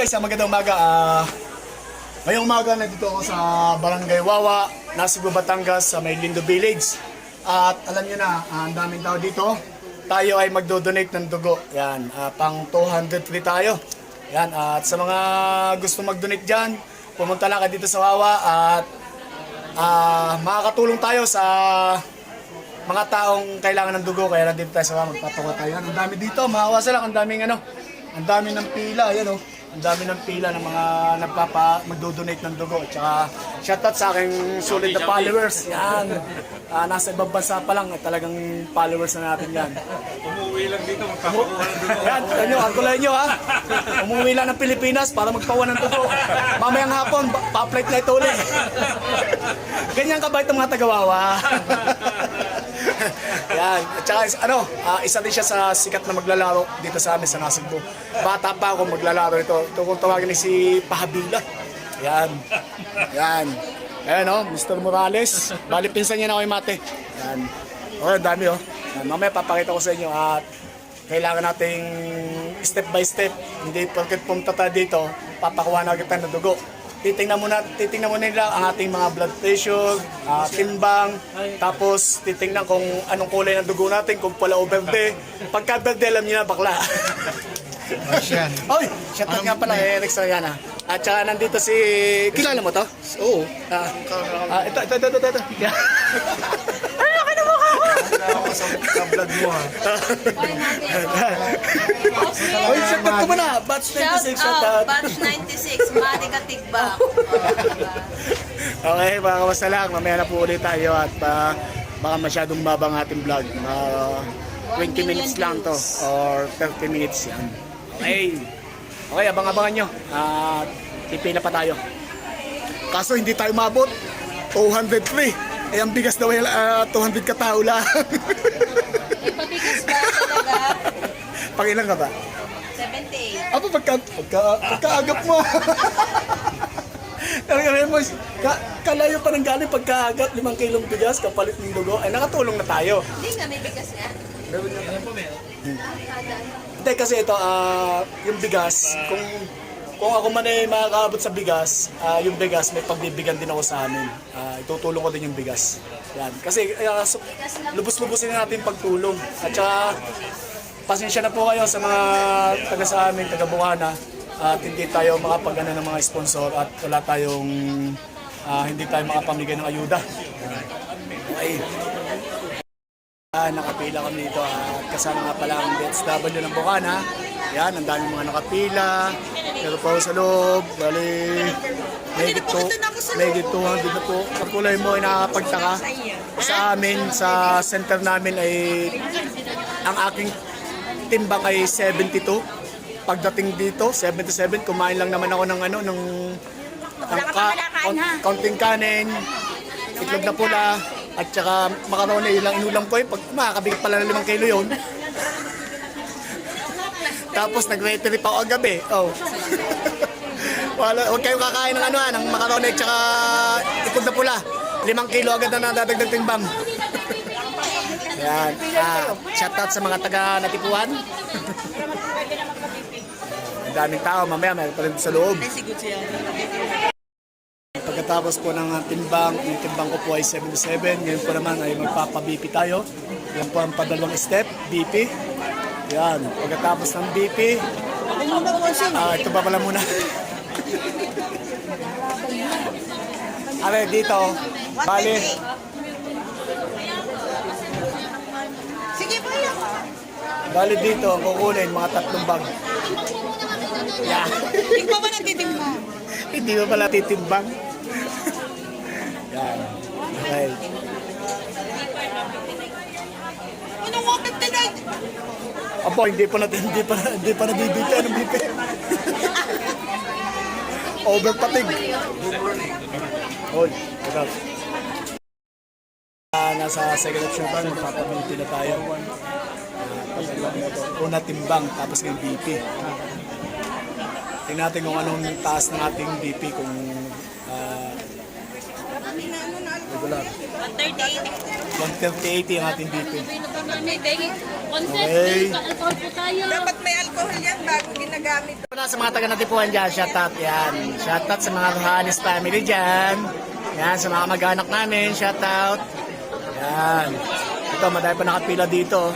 guys, ah, magandang umaga. Ah, ngayong umaga nandito ako sa Barangay Wawa, Nasugbo, Batangas, sa may Village. At alam niyo na, ah, ang daming tao dito. Tayo ay magdo-donate ng dugo. Yan, ah, pang 203 tayo. Yan, at sa mga gusto mag-donate dyan, pumunta lang kayo dito sa Wawa at ah, makakatulong tayo sa mga taong kailangan ng dugo kaya nandito tayo sa mga magpapakuha tayo. Ang dami dito, maawa sila, ang daming ano, ang dami ng pila, yan oh. Ang dami ng pila ng mga nagpapa magdo-donate ng dugo. Tsaka shoutout sa aking solid na followers. Yan. Ah, nasa ibang bansa pa lang, eh, talagang followers na natin yan. Umuwi lang dito, magpapakuha ng dugo. Yan, yan nyo, angkulayan nyo ha. Umuwi lang ng Pilipinas para magpawa ng dugo. Mamayang hapon, pa- pa-flight na ito ulit. Ganyan kabait ang mga tagawawa. Yan. At saka, ano, ah, isa din siya sa sikat na maglalaro dito sa amin sa Nasugbo. Bata pa ako maglalaro ito. Ito kung tawagin ni si Pahabila. Yan. Yan. Ayan o, Mr. Morales. Bali, pinsan niya na ako yung mate. Yan. Oh, ang dami oh. Yan, mamaya papakita ko sa inyo at kailangan nating step by step. Hindi porket pumunta dito, papakuha na kita ng dugo. Titingnan muna, titingnan muna nila ang ating mga blood pressure, ah, timbang, tapos titingnan kung anong kulay ng dugo natin, kung pula o verde. Pagka verde, alam niyo na bakla. Asyan. Oy, shoutout nga pala, eh, Eric Soriana. At saka nandito si... Kilala mo to? Oo. Ah, ah, ito, ito, ito, ito, ito. Yeah. Ako sa, sa vlog mo ha. Oy, shoutout ko muna. Batch 96, Shout out, shoutout. batch 96, Mari Katigba. Okay, mga kamusta lang. Mamaya na po ulit tayo at uh, baka masyadong babang ating vlog. Uh, 20 minutes lang to or 30 minutes yan. Okay. Okay, abang-abangan nyo. At pipila pa tayo. Kaso hindi tayo mabot. 203. Eh, ang bigas daw ay uh, 200 katao lang. Ipabigas ba talaga? Pakilang ka ba? 78. Apa pagka, pagka, pagkaagap mo. Talaga mo, ka, kalayo pa ng galing pagkaagap, limang kilong bigas, kapalit ng dugo, ay nakatulong na tayo. Hindi nga, may bigas nga. Hindi kasi ito, ah, yung bigas, kung kung ako man ay makakaabot sa bigas, ah, yung bigas may pagbibigyan din ako sa amin. Ah, itutulong ko din yung bigas. Yan. Kasi ah, so, lubos-lubosin natin pagtulong. At saka, pasensya na po kayo sa mga taga sa amin, taga Buhana. At hindi tayo makapagana ng mga sponsor at wala tayong, ah, hindi tayo makapamigay ng ayuda. Okay. Ah, nakapila kami dito at kasama nga pala ang BSW ng Bukana. Yan, ang daming mga nakapila. Pero po sa loob, bali, mahigit to, mahigit 200 na po. Ang kulay mo ay nakakapagtaka. Sa amin, sa center namin ay, ang aking timbang ay 72. Pagdating dito, 77, kumain lang naman ako ng ano, ng ang ka, kaunting kanin, itlog na pula, at saka macaroni, yun lang inulam ko eh. Pag makakabigit pala ng limang kilo yun. Tapos nag-weight trip ako gabi. Oh. Wala, huwag kayong kakain ng ano ah, ng macaroni at saka itlog na pula. Limang kilo agad na nadadagdag timbang. Yan. Ah, shoutout sa mga taga Natipuan. Ang daming tao, mamaya may pa rin sa loob. Pagkatapos po ng uh, timbang, yung timbang ko po ay 77. Ngayon po naman ay magpapa-BP tayo. Yan po ang padalawang step, BP. Yan. Pagkatapos ng BP, ah, ito pa pala muna. Ale, dito. Bali, Sige po yan. bali dito, ang kukunin, mga tatlong bag. Yeah. Ikaw ba nagtitimba? Hindi mo pala titimbang. Okay. Anong 159? Apo, hindi pa natin, hindi pa, hindi pa nabibigyan ng BP. Overpatig. Hold, ito. Ah, nasa second option pa, magpapability na tayo. Ito. Una timbang, tapos yung BP. Tingnan natin kung anong taas ng ating BP kung ah, regular. 138. 130 ang ating BP. Okay. Alcohol po tayo. Dapat may alcohol yan bago ginagamit. Wala sa mga taga natipuan dyan, shout out yan. Shout out sa mga Rojanes family dyan. Yan, sa mga mag-anak namin, shout out. Yan. Ito, madami pa nakapila dito.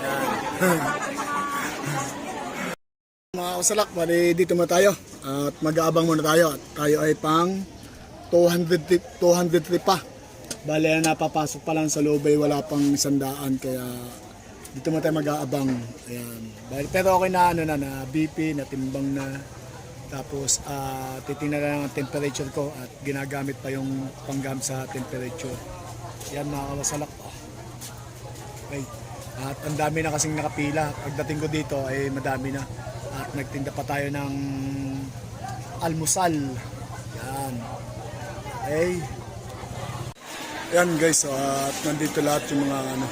Yan. mga usalak, bali dito muna tayo. At mag-aabang muna tayo. At tayo ay pang 200, tri- 203 pa. Ang napapasok pa lang sa loob ay wala pang sandaan. Kaya dito mo tayo mag-aabang. Bali, pero okay na ano na, na BP, na timbang na. Tapos ah titingnan na lang ang temperature ko at ginagamit pa yung panggam sa temperature. Yan mga kawasalak. Ah. Okay. At ang dami na kasing nakapila. Pagdating ko dito ay madami na. At nagtinda pa tayo ng almusal. Yan. Okay. Yan guys, so, at nandito lahat yung mga ano,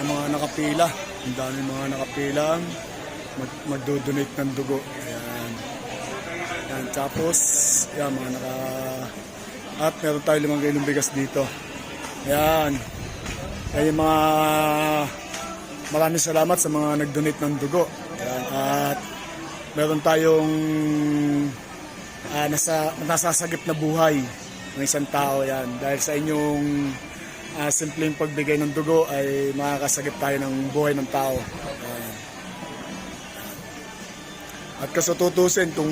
yung mga nakapila. Ang dami mga nakapila. Mag magdo-donate ng dugo. Ayan. Yan, tapos, yan, mga naka... At meron tayo limang kilong bigas dito. Yan. Kaya yung mga... Maraming salamat sa mga nag-donate ng dugo. Yan, at meron tayong ah, nasa, nasasagip na buhay ng isang tao yan. Dahil sa inyong ah, simpleng pagbigay ng dugo ay makakasagip tayo ng buhay ng tao. Yan. At kaso tutusin, kung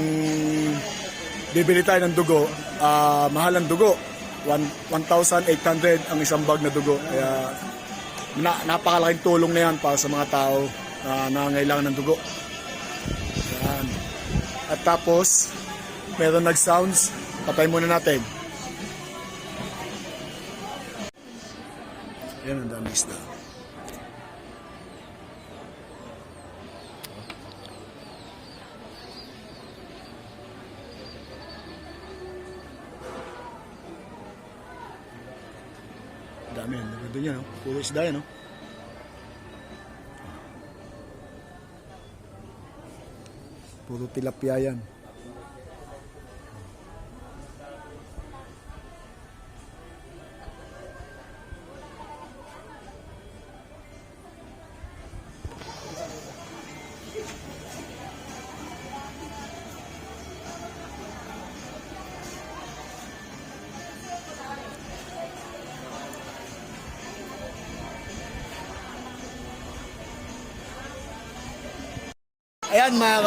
bibili tayo ng dugo, ah, mahal ang dugo. One- 1,800 ang isang bag na dugo. Kaya na, napakalaking tulong na yan para sa mga tao na nangangailangan ng dugo. Yan. At tapos, meron nag-sounds. Patay muna natin. Yan ang dami yan. Maganda yan, no? Puro isda yan, no? Puro tilapia yan.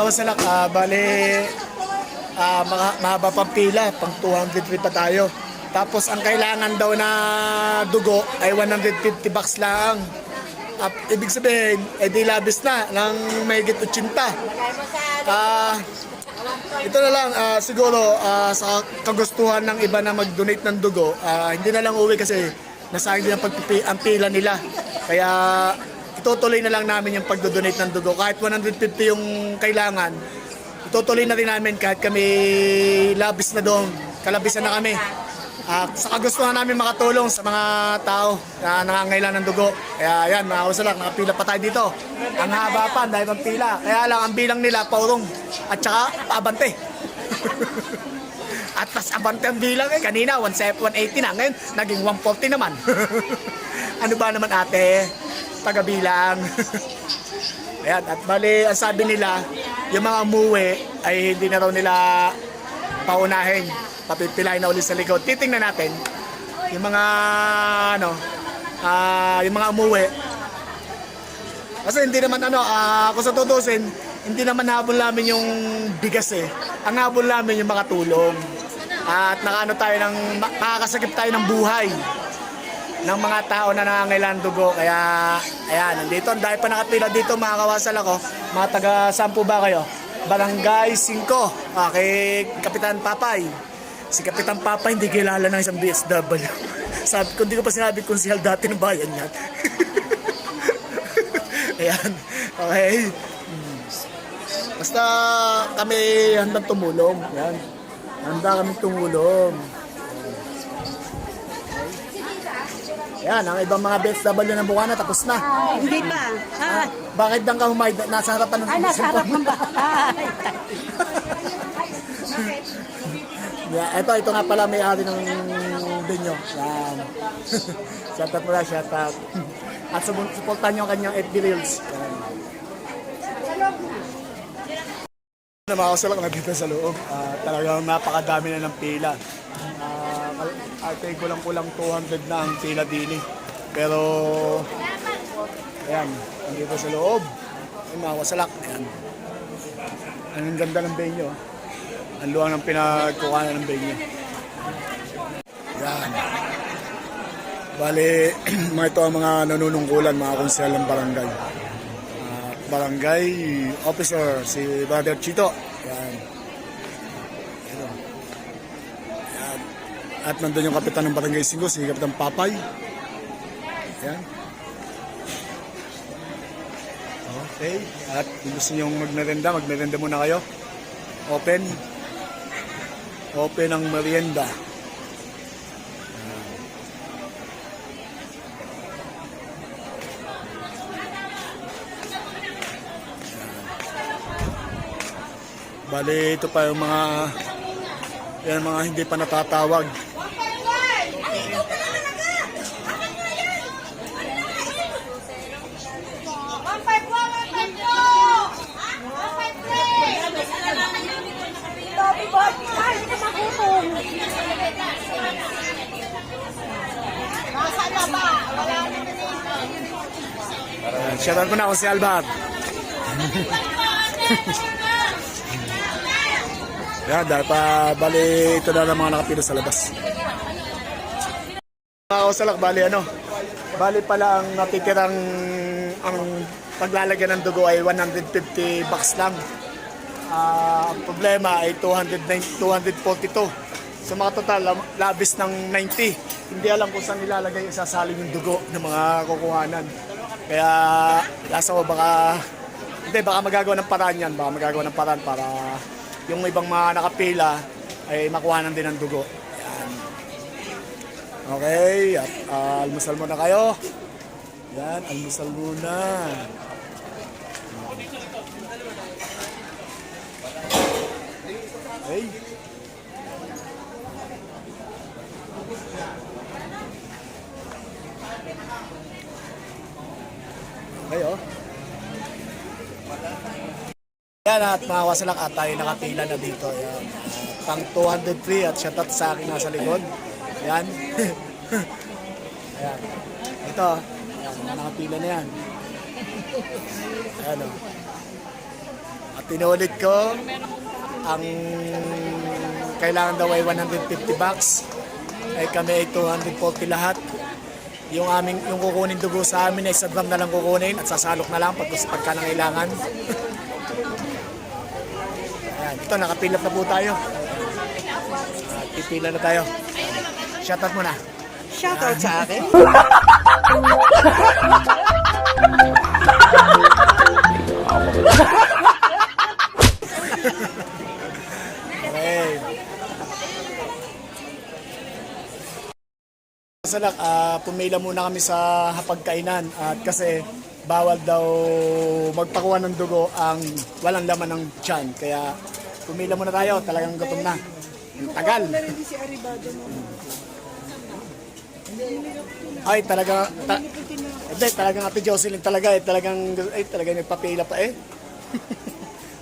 Ayan mga kawasalak, ah, bali ah, mga, mahaba pang pila, pang 203 pa tayo. Tapos ang kailangan daw na dugo ay 150 bucks lang. Ah, ibig sabihin, eh di labis na ng mahigit 80. Ah, ito na lang, ah, siguro ah, sa kagustuhan ng iba na mag-donate ng dugo, ah, hindi na lang uwi kasi nasayang din ang, pagpipi, ang pila nila. Kaya itutuloy na lang namin yung pagdo-donate ng dugo. Kahit 150 yung kailangan, itutuloy na rin namin kahit kami labis na doon. Kalabisan na kami. Ah, sa kagustuhan namin makatulong sa mga tao na nangangailangan ng dugo. Kaya yan, mga kawasalak, nakapila pa tayo dito. Ang haba pa, dahil ang pila. Kaya lang, ang bilang nila, paurong. At saka, paabante. At mas abante ang bilang eh. Kanina, 17 180 na. Ngayon, naging 140 naman. ano ba naman ate? Tagabilang. Ayan, at bali, ang sabi nila, yung mga umuwi ay hindi na raw nila paunahin. Papipilahin na ulit sa likod. Titingnan natin yung mga ano, ah, yung mga umuwi. Kasi hindi naman ano, ah, kung sa tutusin, hindi naman habol namin yung bigas eh. Ang habol namin yung makatulong. At nakaano tayo ng, nakakasagip tayo ng buhay ng mga tao na nangangailangan dugo. Kaya, ayan, nandito. Dahil pa nakapila dito, mga kawasal ako. Mga taga sampu ba kayo? Barangay 5, ah, kay Kapitan Papay. Si Kapitan Papay hindi kilala ng isang BSW. Sabi ko, hindi ko pa sinabi kung sihal dati ng bayan yan. ayan, okay. Hmm. Basta kami handang tumulong. Yan. Handa kami tumulong. Yan, ang ibang mga BSW ng Bukana tapos na. Hindi pa. Ah, Bakit dang ka humay? Nasa harapan ng ay, nasa harap ng bahay. Yeah, ito, ito nga pala may ari ng Benyo. Yan. shoutout mo na, shoutout. At sumul- supportan nyo ang kanyang FB Reels. Yan. Na mga kasalak na dito sa loob. Ah, talagang napakadami na ng pila. Uh, I think kulang kulang 200 na ang pila dini. Pero, ayan, nandito sa loob. Ay, mga kasalak. Ayan. Ang ganda ng venue. oh. Ang luwang ng pinagkukanan ng venue. Yan. Bali, mga ito ang mga nanunungkulan, mga konsel ng barangay. Ah, barangay officer, si Brother Chito. Yan. At nandun yung kapitan ng barangay Singo, si Kapitan Papay. Yan. Okay. At kung gusto nyo magmerenda, magmerenda muna kayo. Open. Open ang merienda. Bali, ito pa yung mga yan mga hindi pa natatawag. Shoutout ko na ako si Albat. Yan, dahil pa bali ito na ng mga nakapila sa labas. Mga kausalak, bali ano? Bali pala ang natitirang ang paglalagyan ng dugo ay 150 bucks lang. Ah, ang problema ay 209 242. So mga total, labis ng 90. Hindi alam kung saan nilalagay isasalin yung dugo ng mga kukuhanan. Kaya, nasa ko baka, hindi, baka magagawa ng paraan yan. Baka magagawa ng paraan para yung ibang mga nakapila ay makuhanan din ng dugo. Yan. Okay, at ah, almusal muna kayo. Yan, almusal muna. Okay. Okay, oh. Yan at mga wasalak at tayo nakapila na dito. Yan. Pang 203 at shoutout sa akin nasa likod. Yan. Ayan. Ito. Ayan, nakapila na yan. Ayan o. At pinulit ko ang kailangan daw ay 150 bucks. Ay kami ay 240 lahat. Yung aming yung kukunin dugo sa amin ay sa drum na lang kukunin at sasalok na lang pag pagka nangailangan. Ayan, ito nakapilap na po tayo. At pipila na tayo. Shoutout muna. Shoutout sa akin. Okay. Salak, ah pumila muna kami sa hapagkainan at kasi bawal daw magpakuha ng dugo ang walang laman ng tiyan. Kaya pumila muna tayo, talagang gutom na. Ang tagal. Ay, talaga, ta, hindi, talagang Ate Jocelyn talaga eh, talagang, ay, talagang nagpapila pa eh.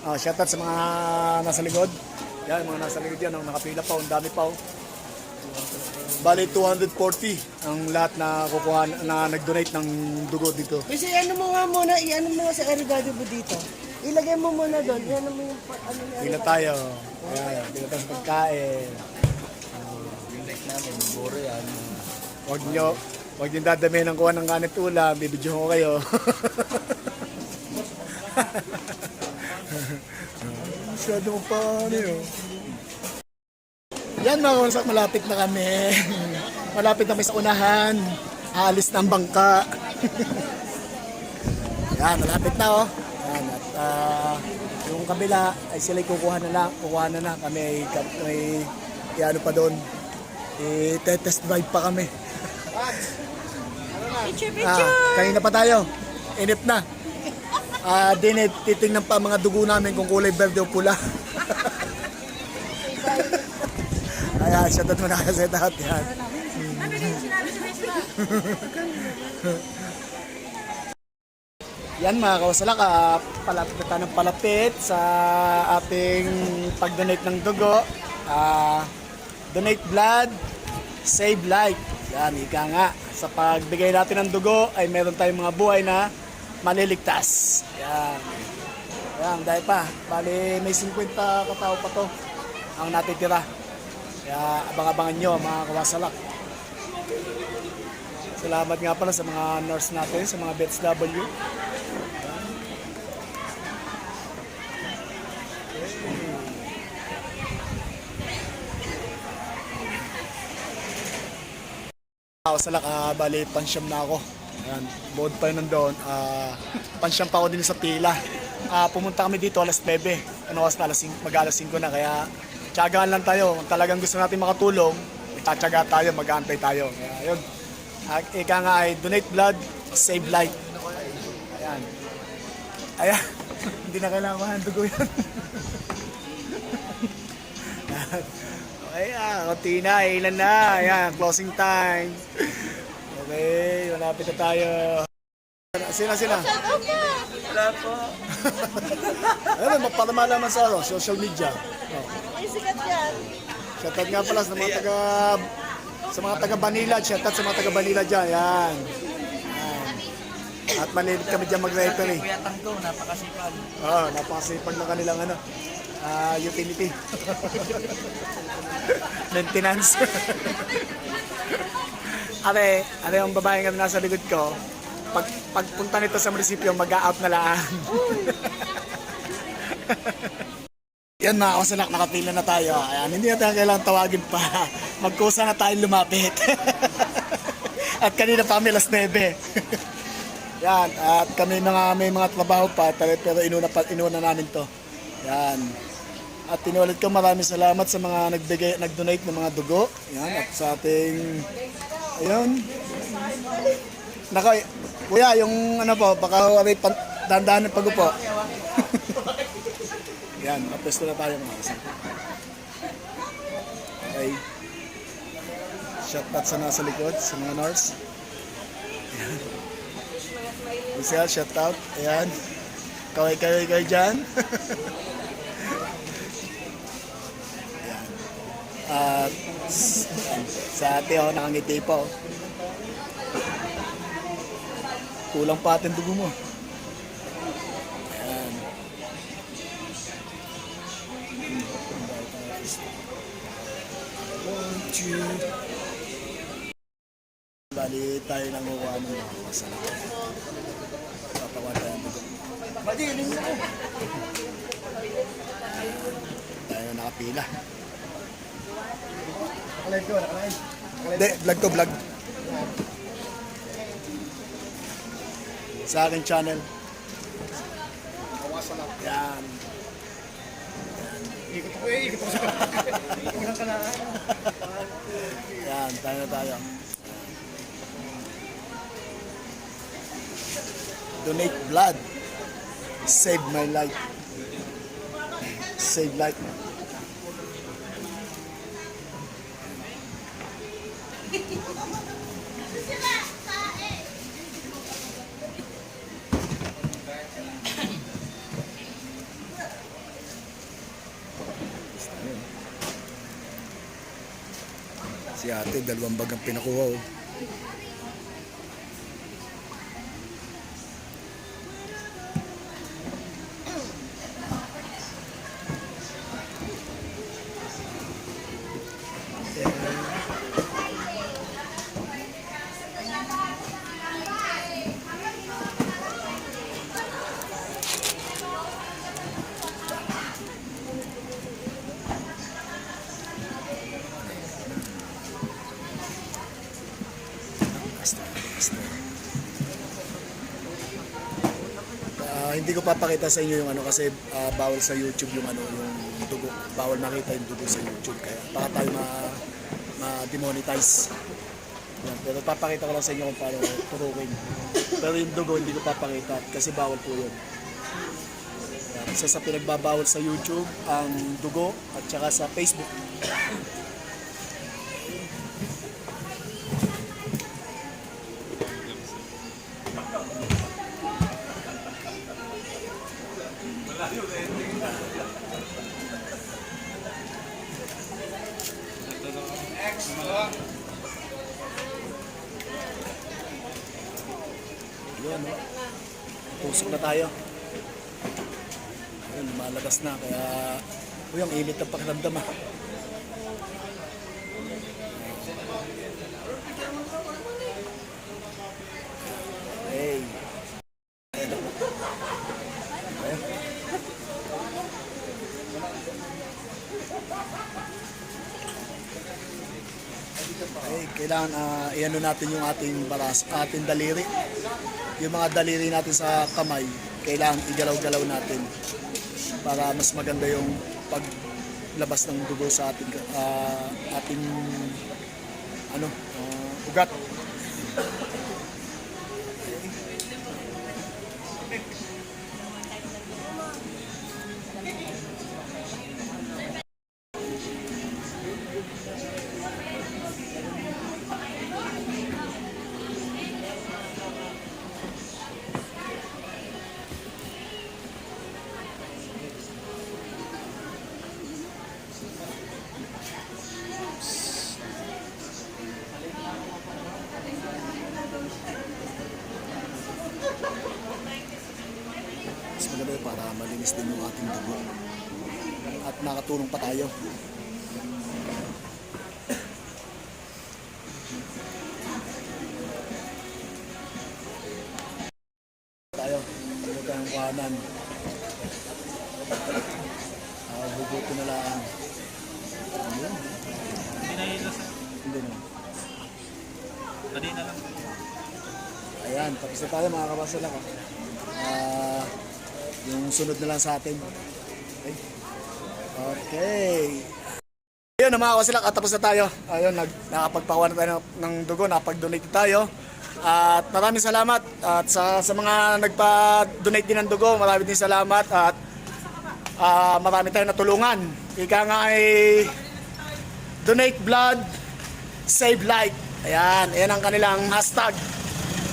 Ah, shoutout sa mga nasa likod. Yan, mga nasa likod yan, ang nakapila pa, ang dami pa. Oh. Bali, 240 ang lahat na kukuha, na nag-donate ng dugo dito. Kasi ano mo nga muna, i-ano mo nga sa erigado mo dito. Ilagay mo muna doon. Yan mo yung pa- ano niya. Pila tayo. Ayan, pila tayo sa pagkain. Huwag nyo, huwag nyo dadamihan ng kuha ng kanit ulam, bibidyo ko kayo. Masyado mo pa, ano yun. Yan mga konsak, malapit na kami. malapit na kami sa unahan. Aalis na ang bangka. Yan, malapit na oh. Yan, at ah, yung kabila ay sila kukuha na lang, kukuha na na. Kami ay, may, ano pa doon. I-test drive pa kami. Ah, kanina pa tayo. Inip na. Ah, din titingnan pa ang mga dugo namin kung kulay berde o pula. Shoutout mo na kasi lahat yan. Yan mga kawasalak, ah, palapit na tayo ng palapit sa ating pag-donate ng dugo. Ah, donate blood, save life. Yan, ika nga. Sa pagbigay natin ng dugo ay meron tayong mga buhay na maliligtas. Yan. Yan, dahil pa. Bali, may 50 katao pa to ang natitira. Kaya abang-abangan nyo mga kawasalak. Salamat nga pala sa mga nurse natin, sa mga BetsW. Ako sa ah, bali pansyam na ako. Ayan, board pa yun nandun. Ah, pansyam pa ako din sa pila. Ah, pumunta kami dito alas 9. Ano oras na alas 5, mag alas 5 na kaya tiyagaan lang tayo. Kung talagang gusto natin makatulong, tatyaga tayo, mag-aantay tayo. Kaya yun. Ika nga ay donate blood, save life. Ayan. Ayan. Hindi na kailangan ng dugo yan. Okay, ah, konti na, ilan na. Ayan, closing time. Okay, malapit na tayo. Sina, sina? Wala po. Ayun, para malaman sa ano, social media. Oh. Sikat yan. Shoutout nga pala sa mga taga sa mga taga Manila, shoutout sa mga taga Manila diyan. Yan. At malilit kami diyan mag-referee. Kuya Tangko, napakasipag. Oo, oh, napakasipag ng kanilang ano, ah, utility. Maintenance. Are, are yung babae nga nasa likod ko, pag pagpunta nito sa munisipyo, mag-out na lang. Yan mga kasalak, nakapila na tayo. Ayan, hindi na tayo kailangan tawagin pa. Magkusa na tayo lumapit. at kanina pa kami alas 9. Yan, at kami mga may mga trabaho pa, pero inuna, pa, inuna namin to. Yan. At tinulit ko maraming salamat sa mga nagbigay, nag-donate ng mga dugo. Yan, at sa ating, ayun. Naka, kuya, yung ano po, baka aray, pan, dandahan ng pagupo. Yan, mapesto na tayo mga kasama. Okay. Shout out sa nasa likod, sa mga nurse. Michelle, shout out. Ayan. Kaway kaway kayo dyan. Ayan. At sa ate ako nakangiti pa oh. Kulang pa atin dugo mo. Two. Bali tayo nang kukuha ng mga masarap. Papakuha tayo ng dugo. Madilin mo! Tayo nakapila. Nakalive ko, nakalive. Hindi, vlog to vlog. Sa akin channel. Yan. Ikot ko eh, ikot ko sa Kulang ka na. Yan, tayo na tayo. Donate blood. Save my life. Save life. Si ate, dalawang bagang pinakuha oh. Hindi ko papakita sa inyo yung ano kasi ah, bawal sa YouTube yung ano yung dugo. Bawal makita yung dugo sa YouTube kaya baka tayo ma ma-demonetize. Yan, pero papakita ko lang sa inyo kung paano turukin. Pero yung dugo hindi ko papakita kasi bawal po yun. Yan, isa sa pinagbabawal sa YouTube ang dugo at saka sa Facebook. yung ending na. Extra! Yun, no? Pusok na tayo. Yun, lumalagas na, kaya... Uy, ang init ng pakiramdam ah. Iano natin yung ating baras, ating daliri. Yung mga daliri natin sa kamay, kailangan igalaw-galaw natin para mas maganda yung paglabas ng dugo sa ating ah, ating ano, ah, ugat. Yun para malinis din yung ating dugo. At nakatulong pa tayo. Tayo. Huwag tayong kahanan. Ah, bubuto na lang. Na yun. Hindi na. Kanina lang. Ayan, tapos na tayo mga kabasalak. ah. Sunod na lang sa atin. Okay. Okay. Ayun na mga tapos na tayo. Ayun, nag, nakapagpakuha na tayo ng, dugo, nakapag-donate tayo. At maraming salamat at sa, sa mga nagpa-donate din ng dugo, maraming din salamat at ah, marami tayong natulungan. Ika nga ay donate blood, save life. Ayan, ayan ang kanilang hashtag.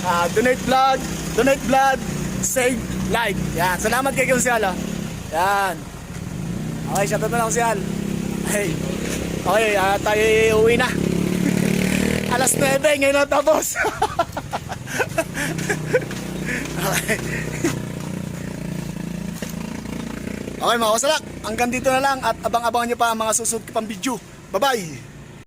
Ah, donate blood, donate blood, save life. Yan, salamat kay Kunsyal. ah. Yan. Okay, shoutout na lang Kunsyal. Hey. Okay, ah, tayo uwi na. Alas 9 ngayon na tapos. okay. Okay mga kasalak, hanggang dito na lang at abang-abangan nyo pa ang mga susunod pang video. Bye-bye!